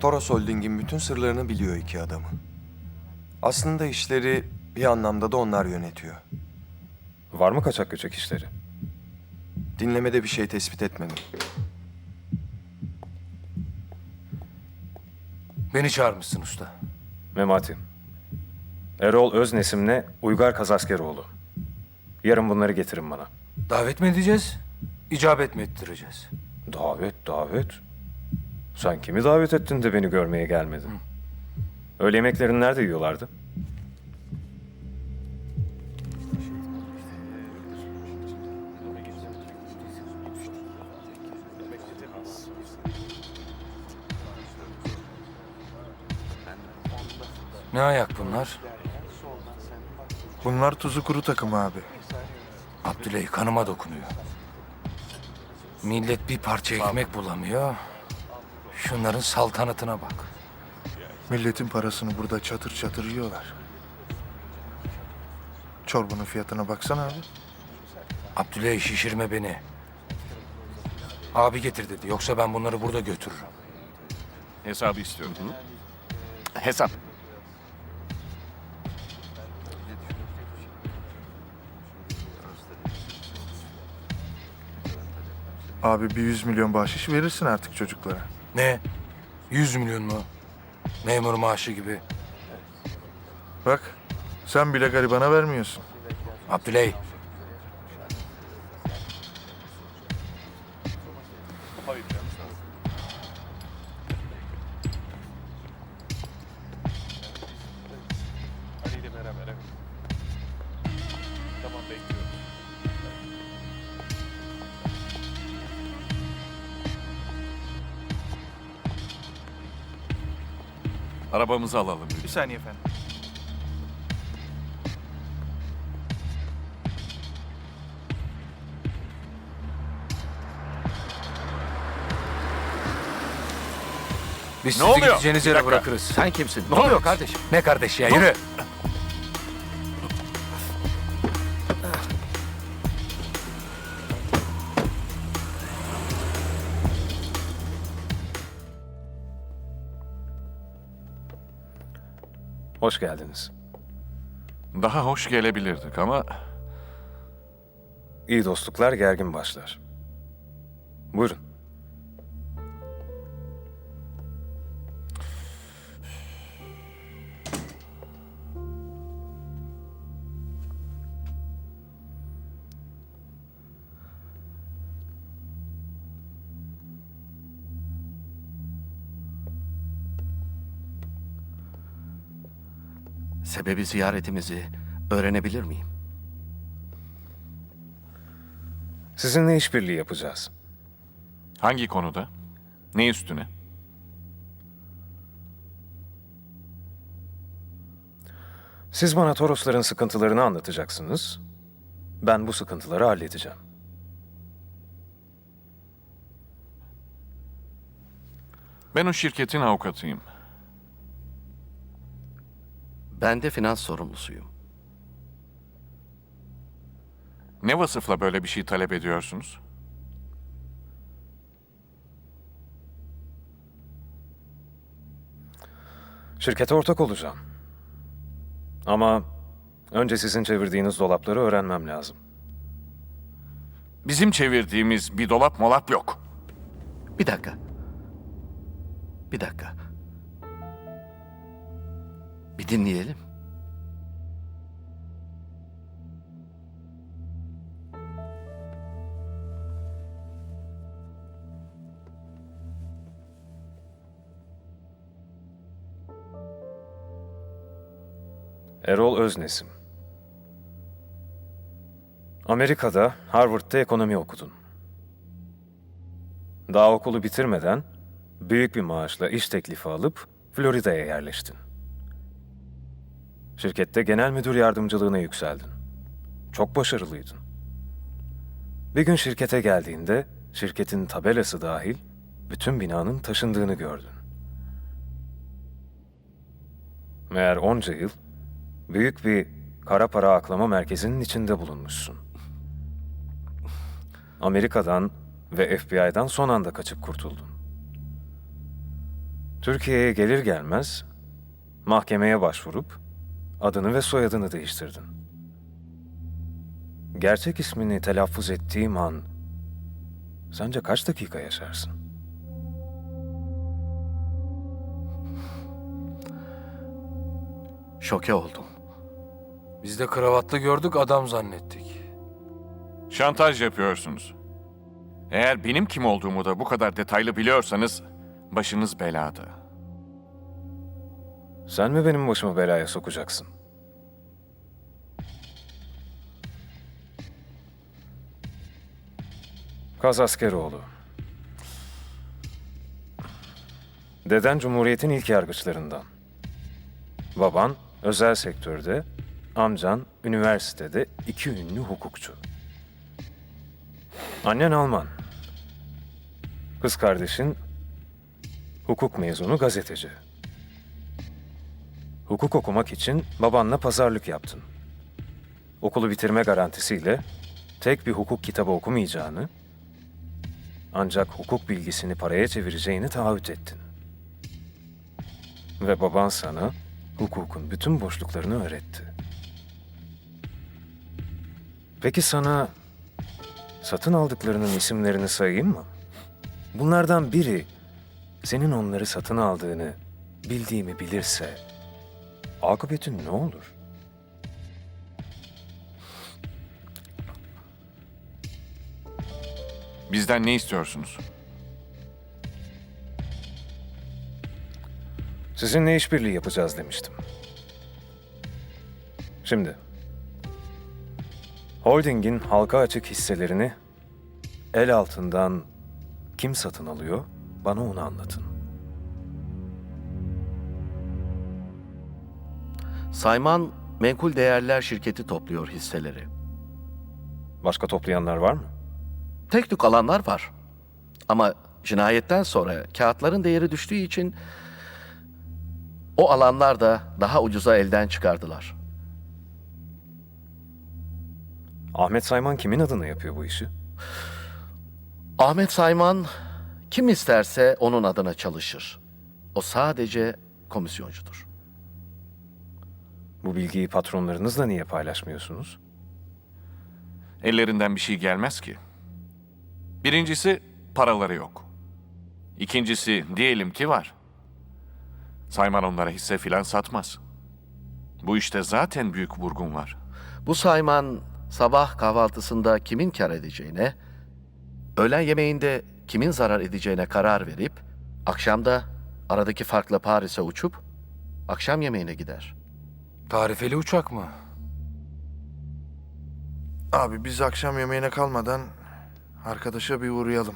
Toros Holding'in bütün sırlarını biliyor iki adamı. Aslında işleri bir anlamda da onlar yönetiyor. Var mı kaçak göçek işleri? Dinlemede bir şey tespit etmedim. Beni çağırmışsın usta. Memati. Erol Öznesim'le Uygar Kazaskeroğlu. Yarın bunları getirin bana. Davet mi edeceğiz? İcabet mi ettireceğiz? Davet, davet. Sen kimi davet ettin de beni görmeye gelmedin? Öğle yemeklerini nerede yiyorlardı? Ne ayak bunlar? Bunlar tuzu kuru takımı abi. Abdüley kanıma dokunuyor. Millet bir parça ekmek bulamıyor. Şunların saltanatına bak. Milletin parasını burada çatır çatır yiyorlar. Çorbanın fiyatına baksana abi. Abdüley şişirme beni. Abi getir dedi. Yoksa ben bunları burada götürürüm. Hesabı istiyorum. Hesap. Abi bir 100 milyon bahşiş verirsin artık çocuklara. Ne? 100 milyon mu? Memur maaşı gibi. Bak sen bile garibana vermiyorsun. Abdüley. Arabamızı alalım. Bir saniye efendim. Biz Ne sizi oluyor? gideceğiniz Bir yere dakika. bırakırız. Sen kimsin? Ne oluyor kardeşim? Ne kardeş ya yürü. Hoş geldiniz. Daha hoş gelebilirdik ama İyi dostluklar gergin başlar. Buyurun. Sebebi ziyaretimizi öğrenebilir miyim? Sizinle işbirliği yapacağız. hangi konuda? Ne üstüne? Siz bana Torosların sıkıntılarını anlatacaksınız. Ben bu sıkıntıları halledeceğim. Ben o şirketin avukatıyım. Ben de finans sorumlusuyum. Ne vasıfla böyle bir şey talep ediyorsunuz? Şirkete ortak olacağım. Ama önce sizin çevirdiğiniz dolapları öğrenmem lazım. Bizim çevirdiğimiz bir dolap molap yok. Bir dakika. Bir dakika. Bir dinleyelim. Erol Öznesim. Amerika'da Harvard'da ekonomi okudun. Daha okulu bitirmeden büyük bir maaşla iş teklifi alıp Florida'ya yerleştin. Şirkette genel müdür yardımcılığına yükseldin. Çok başarılıydın. Bir gün şirkete geldiğinde şirketin tabelası dahil bütün binanın taşındığını gördün. Meğer onca yıl büyük bir kara para aklama merkezinin içinde bulunmuşsun. Amerika'dan ve FBI'dan son anda kaçıp kurtuldun. Türkiye'ye gelir gelmez mahkemeye başvurup adını ve soyadını değiştirdin. Gerçek ismini telaffuz ettiğim an sence kaç dakika yaşarsın? Şoke oldum. Biz de kravatlı gördük adam zannettik. Şantaj yapıyorsunuz. Eğer benim kim olduğumu da bu kadar detaylı biliyorsanız başınız belada. Sen mi benim başımı belaya sokacaksın? Kaz Askeroğlu. Deden Cumhuriyet'in ilk yargıçlarından. Baban özel sektörde, amcan üniversitede iki ünlü hukukçu. Annen Alman. Kız kardeşin hukuk mezunu gazeteci. Hukuk okumak için babanla pazarlık yaptın. Okulu bitirme garantisiyle tek bir hukuk kitabı okumayacağını, ancak hukuk bilgisini paraya çevireceğini taahhüt ettin. Ve baban sana hukukun bütün boşluklarını öğretti. Peki sana satın aldıklarının isimlerini sayayım mı? Bunlardan biri senin onları satın aldığını bildiğimi bilirse akıbetin ne olur? Bizden ne istiyorsunuz? Sizinle işbirliği yapacağız demiştim. Şimdi, holdingin halka açık hisselerini el altından kim satın alıyor? Bana onu anlatın. Sayman Menkul Değerler Şirketi topluyor hisseleri. Başka toplayanlar var mı? Tek tük alanlar var. Ama cinayetten sonra kağıtların değeri düştüğü için o alanlar da daha ucuza elden çıkardılar. Ahmet Sayman kimin adına yapıyor bu işi? Ahmet Sayman kim isterse onun adına çalışır. O sadece komisyoncudur. Bu bilgiyi patronlarınızla niye paylaşmıyorsunuz? Ellerinden bir şey gelmez ki. Birincisi paraları yok. İkincisi diyelim ki var. Sayman onlara hisse filan satmaz. Bu işte zaten büyük vurgun var. Bu Sayman sabah kahvaltısında kimin kar edeceğine, öğlen yemeğinde kimin zarar edeceğine karar verip, akşamda aradaki farkla Paris'e uçup akşam yemeğine gider. Tarifeli uçak mı? Abi biz akşam yemeğine kalmadan arkadaşa bir uğrayalım.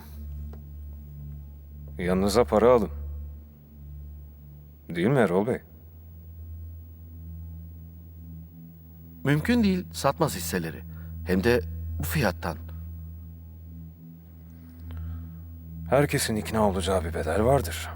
Yanınıza para alın. Değil mi Erol Bey? Mümkün değil satmaz hisseleri. Hem de bu fiyattan. Herkesin ikna olacağı bir bedel vardır.